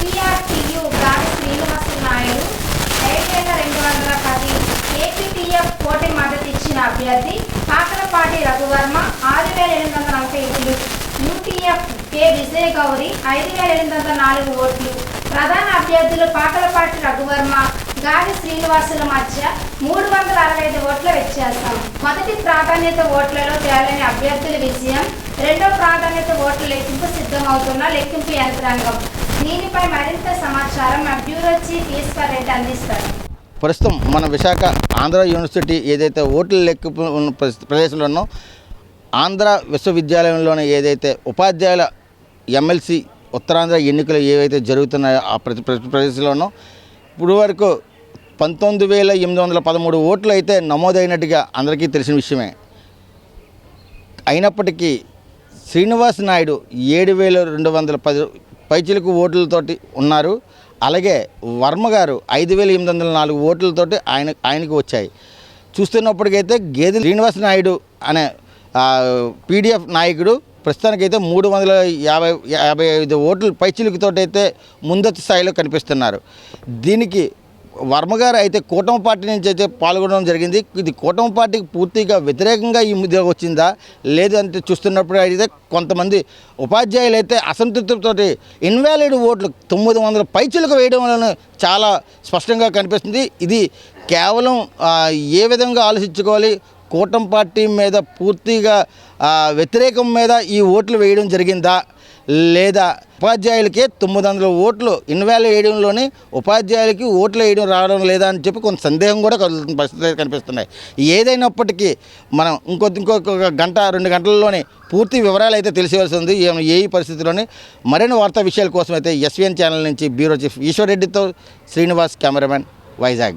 PRTU గాలి శ్రీనివాస నాయుడు ఏడు వేల రెండు వందల పది ఏపీటీఎఫ్ కోటి మద్దతు ఇచ్చిన అభ్యర్థి కాకరపాటి రఘువర్మ ఆరు వేల ఎనిమిది వందల నలభై ఏడు యూటీఎఫ్ కే విజయ్ గౌరి ఐదు వేల ఎనిమిది వందల నాలుగు ఓట్లు ప్రధాన అభ్యర్థులు పాకలపాటి రఘువర్మ గాలి శ్రీనివాసుల మధ్య మూడు వందల అరవై ఐదు ఓట్ల వ్యత్యాసం మొదటి ప్రాధాన్యత ఓట్లలో తేలని అభ్యర్థుల విజయం రెండో ప్రాధాన్యత ఓట్ల లెక్కింపు సిద్ధమవుతున్న లెక్కింపు యంత్రాంగం. దీనిపై మరింత సమాచారం మా బ్యూరో చీఫ్ ఈశ్వర్ రెడ్డి అందిస్తారు. ప్రస్తుతం మన విశాఖ ఆంధ్ర యూనివర్సిటీ ఏదైతే ఓట్ల లెక్క ఉన్న ప్రదేశ- ప్రదేశంలోనో ఆంధ్ర విశ్వవిద్యాలయంలోని ఏదైతే ఉపాధ్యాయుల ఎమ్మెల్సీ ఉత్తరాంధ్ర ఎన్నికలు ఏవైతే జరుగుతున్నాయో ఆ ప్రతి ప్రదేశంలోనో ఇప్పుడు వరకు పంతొమ్మిది వేల ఎనిమిది వందల పదమూడు ఓట్లు అయితే నమోదైనట్టుగా అందరికీ తెలిసిన విషయమే. అయినప్పటికీ శ్రీనివాస్ నాయుడు ఏడు వేల రెండు వందల పది పైచిలకు ఓట్లతోటి ఉన్నారు. అలాగే వర్మ గారు ఐదు వేల ఎనిమిది వందల నాలుగు ఓట్లతోటి ఆయన ఆయనకు వచ్చాయి. చూస్తున్నప్పటికైతే గేదె శ్రీనివాస నాయుడు అనే పీడిఎఫ్ నాయకుడు ప్రస్తుతానికైతే మూడు వందల యాభై యాభై ఐదు ఓట్లు పైచిలుకుతోటి అయితే ముందస్తు స్థాయిలో కనిపిస్తున్నారు. దీనికి వర్మగారు అయితే కూటమి పార్టీ నుంచి అయితే పాల్గొనడం జరిగింది. ఇది కూటమి పార్టీకి పూర్తిగా వ్యతిరేకంగా ఈ ముద్ద వచ్చిందా? లేదంటే చూస్తున్నప్పుడు అయితే కొంతమంది ఉపాధ్యాయులు అయితే అసంతృప్తితోటి ఇన్వాలిడ్ ఓట్లు తొమ్మిది వందల పైచులకు వేయడం వలన చాలా స్పష్టంగా కనిపిస్తుంది. ఇది కేవలం ఏ విధంగా ఆలోచించుకోవాలి? కూటమి పార్టీ మీద పూర్తిగా వ్యతిరేకం మీద ఈ ఓట్లు వేయడం జరిగిందా? లేదా ఉపాధ్యాయులకే తొమ్మిది వందల ఓట్లు ఇన్వాల్వ్ వేయడంలోనే ఉపాధ్యాయులకి ఓట్లు వేయడం రావడం లేదా అని చెప్పి కొంత సందేహం కూడా పరిస్థితి కనిపిస్తున్నాయి. ఏదైనప్పటికీ మనం ఇంకొద్ది ఇంకొక గంట రెండు గంటల్లోనే పూర్తి వివరాలు అయితే తెలిసేవలసి ఉంది. ఏ- పరిస్థితిలోనే మరిన్ని వార్తా విషయాల కోసం అయితే ఎస్వీఎన్ ఛానల్ నుంచి బ్యూరో చీఫ్ ఈశ్వర్ రెడ్డితో శ్రీనివాస్ కెమెరామెన్ వైజాగ్.